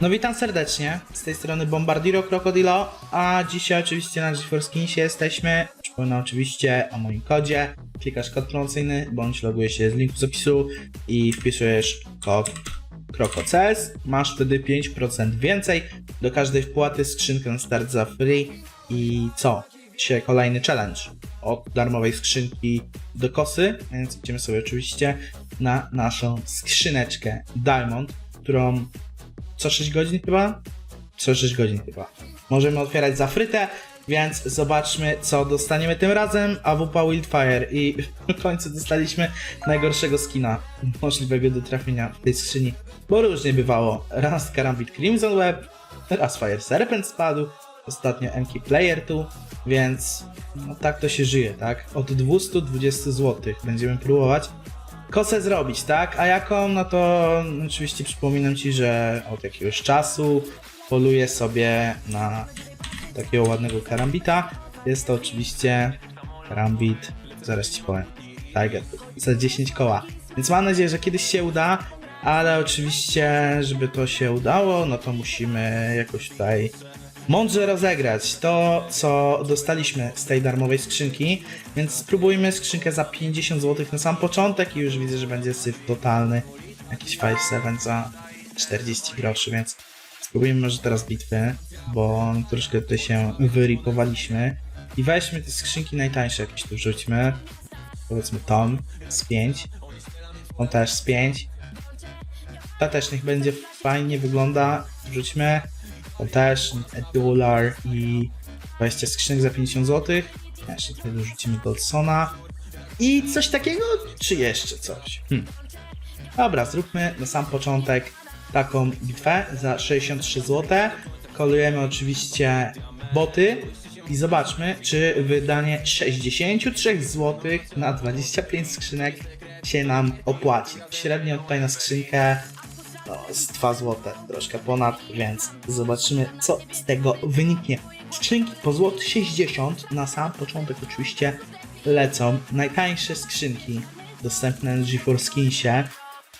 No witam serdecznie, z tej strony Bombardiro Crocodilo, a dzisiaj oczywiście na GeForce Kinsie jesteśmy. Przypominam oczywiście o moim kodzie. Klikasz kod promocyjny, bądź logujesz się z linku z opisu i wpisujesz kod CROCOCES. Masz wtedy 5% więcej do każdej wpłaty, skrzynkę start za free i co? Dzisiaj kolejny challenge od darmowej skrzynki do kosy, więc idziemy sobie oczywiście na naszą skrzyneczkę Diamond, którą co 6 godzin chyba? Co 6 godzin chyba. Możemy otwierać za frytę, więc zobaczmy co dostaniemy tym razem. AWP Wildfire i w końcu dostaliśmy najgorszego skina możliwego do trafienia w tej skrzyni, bo różnie bywało. Raz Karambit Crimson Web, raz Fire Serpent spadł, ostatnio MK Player tu, więc no tak to się żyje, tak? Od 220 zł będziemy próbować kosę zrobić, tak? A jaką? No to oczywiście przypominam Ci, że od jakiegoś czasu poluję sobie na takiego ładnego karambita. Jest to oczywiście karambit, zaraz Ci powiem, Tiger, za 10 koła. Więc mam nadzieję, że kiedyś się uda, ale oczywiście, żeby to się udało, no to musimy jakoś tutaj mądrze rozegrać to, co dostaliśmy z tej darmowej skrzynki, więc spróbujmy skrzynkę za 50 zł na sam początek i już widzę, że będzie syf totalny. Jakiś 5-7 za 40 groszy, więc spróbujmy może teraz bitwy, bo troszkę tutaj się wyripowaliśmy. I weźmy te skrzynki najtańsze jakieś tu wrzućmy. Powiedzmy Tom z 5. On też z 5. Ta też niech będzie fajnie wygląda. Wrzućmy. To też Dular i 20 skrzynek za 50 zł. Jeszcze tutaj dorzucimy Goldsona. I coś takiego, czy jeszcze coś? Hmm. Dobra, zróbmy na sam początek taką bitwę za 63 zł. Kolujemy oczywiście boty i zobaczmy, czy wydanie 63 zł na 25 skrzynek się nam opłaci. Średnio tutaj na skrzynkę z 2 zł, troszkę ponad, więc zobaczymy, co z tego wyniknie. Skrzynki po złot 60 na sam początek oczywiście lecą. Najtańsze skrzynki dostępne na GeForce Skinsie,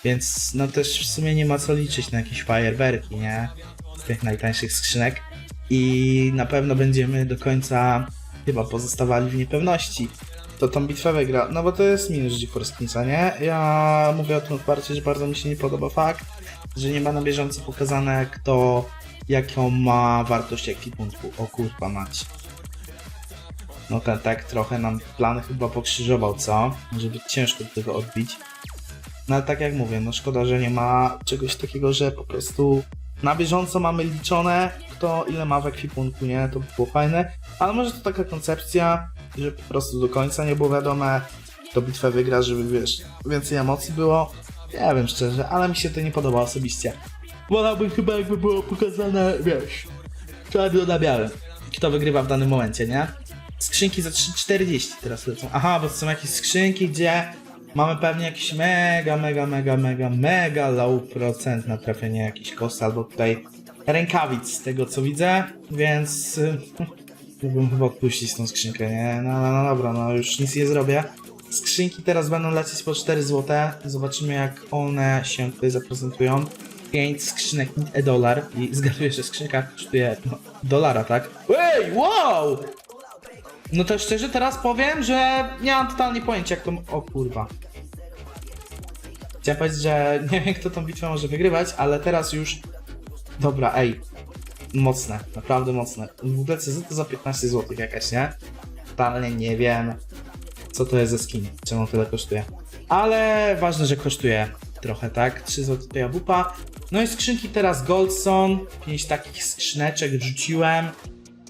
więc no też w sumie nie ma co liczyć na jakieś fajerwerki, nie? Z tych najtańszych skrzynek. I na pewno będziemy do końca chyba pozostawali w niepewności. To tą bitwę wygra, no bo to jest minus GeForce Skinsa, nie? Ja mówię o tym otwarcie, że bardzo mi się nie podoba fakt, że nie ma na bieżąco pokazane kto jaką ma wartość ekwipunku. O kurwa mać. No ten tak trochę nam plan chyba pokrzyżował, co? Może być ciężko do tego odbić. No ale tak jak mówię, no szkoda, że nie ma czegoś takiego, że po prostu na bieżąco mamy liczone kto ile ma w ekwipunku, nie? To by było fajne. Ale może to taka koncepcja, że po prostu do końca nie było wiadome kto bitwę wygra, żeby wiesz, więcej emocji było. Nie wiem szczerze, ale mi się to nie podoba osobiście. Wolałbym chyba jakby było pokazane, wiesz, czarno na białym. Kto wygrywa w danym momencie, nie? Skrzynki za 3,40 teraz lecą. Aha, bo są jakieś skrzynki, gdzie mamy pewnie jakiś mega, mega, mega, mega, mega low procent na trafienie jakichś kos albo tutaj rękawic z tego co widzę, więc y, mógłbym chyba odpuścić tą skrzynkę, nie? No, no, no dobra, no już nic nie zrobię. Skrzynki teraz będą lecieć po 4 zł. Zobaczymy jak one się tutaj zaprezentują. 5 skrzynek mint e dolar i zgaduję, że skrzynka kosztuje no, dolara, tak? Ej, wow! No to szczerze teraz powiem, że nie mam totalnie pojęcia jak to... O kurwa. Chciałem powiedzieć, że nie wiem kto tą bitwę może wygrywać, ale teraz już... Dobra, ej. Mocne, naprawdę mocne. W ogóle co to za 15 zł jakaś, nie? Totalnie nie wiem co to jest za skin, czemu tyle kosztuje. Ale ważne, że kosztuje trochę, tak? 3 zł to jabłka. No i skrzynki teraz Goldson. 5 takich skrzyneczek wrzuciłem.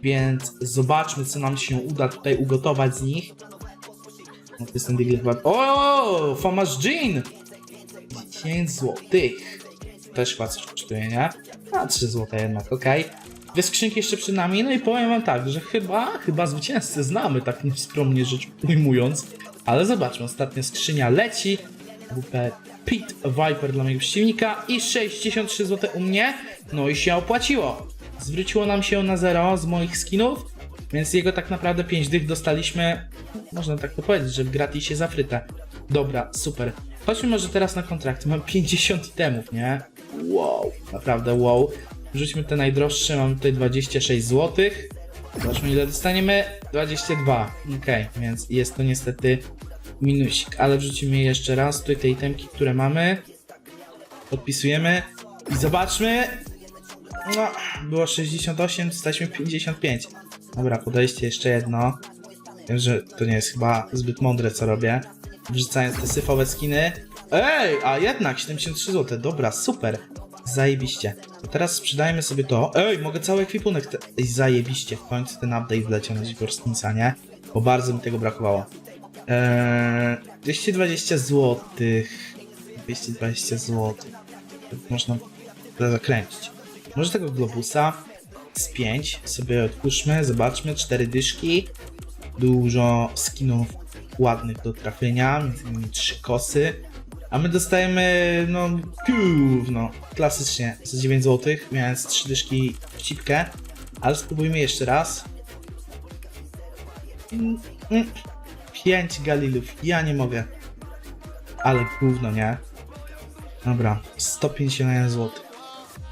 Więc zobaczmy, co nam się uda tutaj ugotować z nich. No to jest ten Diglett chyba... O, Fomasz Jean! 10 zł. Też chyba coś kosztuje, nie? A 3 zł jednak, okej. Dwie skrzynki jeszcze przed nami, no i powiem wam tak, że chyba, chyba zwycięzcę znamy, tak skromnie rzecz ujmując. Ale zobaczmy, ostatnia skrzynia leci. WP Pit Viper dla mojego przeciwnika i 63 zł u mnie. No i się opłaciło. Zwróciło nam się na zero z moich skinów, więc jego tak naprawdę 5 dych dostaliśmy, można tak to powiedzieć, że w gratisie za frytę. Dobra, super. Chodźmy może teraz na kontrakt. Mam 50 itemów, nie? Wow, naprawdę wow. Wrzućmy te najdroższe, mamy tutaj 26 zł. Zobaczmy ile dostaniemy. 22. Okej, więc jest to niestety minusik, ale wrzucimy je jeszcze raz. Tutaj te itemki, które mamy. Podpisujemy i zobaczmy. No, było 68, dostaliśmy 55. Dobra, podejście jeszcze jedno. Wiem, że to nie jest chyba zbyt mądre, co robię. Wrzucając te syfowe skiny. Ej, a jednak 73 zł. Dobra, super. Zajebiście. To teraz sprzedajmy sobie to. Ej, mogę cały ekwipunek. Zajebiście. W końcu ten update wleciał na GeForce Skinsa, nie? Bo bardzo mi tego brakowało. Eee, 220 zł. 220 zł. Można zakręcić. Może tego globusa z 5 sobie otwórzmy, zobaczmy. 4 dyszki. Dużo skinów ładnych do trafienia, między innymi 3 kosy. A my dostajemy, no, gówno, klasycznie, za 9 zł, więc 3 dyszki w cipkę. Ale spróbujmy jeszcze raz. 5 galilów, ja nie mogę. Ale gówno, nie? Dobra, 151 zł.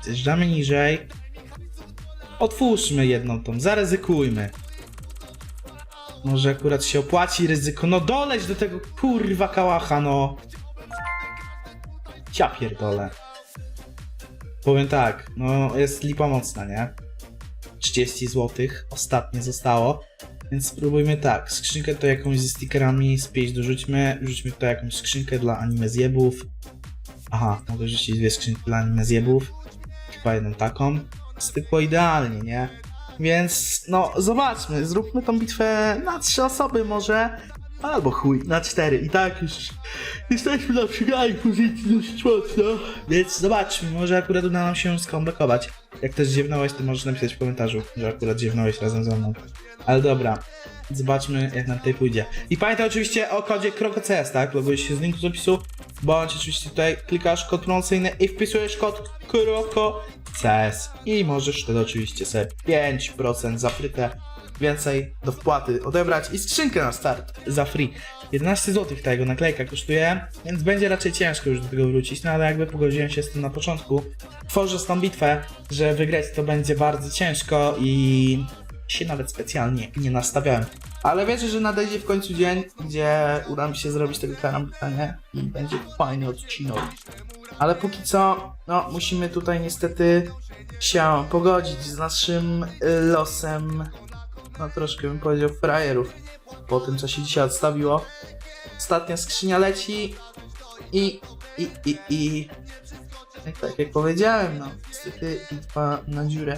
Zjeżdżamy niżej. Otwórzmy jedną tą, zaryzykujmy. Może akurat się opłaci ryzyko. No doleć do tego kurwa kałacha, no. Ja pierdolę. Powiem tak, no jest lipa mocna, nie? 30 zł, ostatnie zostało. Więc spróbujmy tak, skrzynkę to jakąś ze stickerami, z 5 dorzućmy, rzućmy to jakąś skrzynkę dla anime zjebów. Aha, mogę rzucić dwie skrzynki dla anime zjebów. Chyba jedną taką. Stykło idealnie, nie? Więc no zobaczmy, zróbmy tą bitwę na trzy osoby może. Albo chuj, na cztery. I tak już jesteśmy na przegranej pozycji dość mocno. Więc zobaczmy, może akurat uda nam się skombekować. Jak też ziewnąłeś, to możesz napisać w komentarzu, że akurat ziewnąłeś razem ze mną. Ale dobra, zobaczmy jak nam tutaj pójdzie. I pamiętaj oczywiście o kodzie KROKOCS, tak? Logujesz się z linku z opisu, bądź oczywiście tutaj klikasz kod promocyjny i wpisujesz kod KROKOCS. I możesz wtedy oczywiście sobie 5% za frytę więcej do wpłaty odebrać i skrzynkę na start za free. 11 zł ta jego naklejka kosztuje, więc będzie raczej ciężko już do tego wrócić, no ale jakby pogodziłem się z tym na początku, tworzę tą bitwę, że wygrać to będzie bardzo ciężko i się nawet specjalnie nie nastawiałem. Ale wierzę, że nadejdzie w końcu dzień, gdzie uda mi się zrobić tego karambita, nie? I będzie fajny odcinek. Ale póki co, no musimy tutaj niestety się pogodzić z naszym y, losem no troszkę bym powiedział frajerów po tym co się dzisiaj odstawiło. Ostatnia skrzynia leci i i i i i tak jak powiedziałem, no niestety bitwa na dziurę.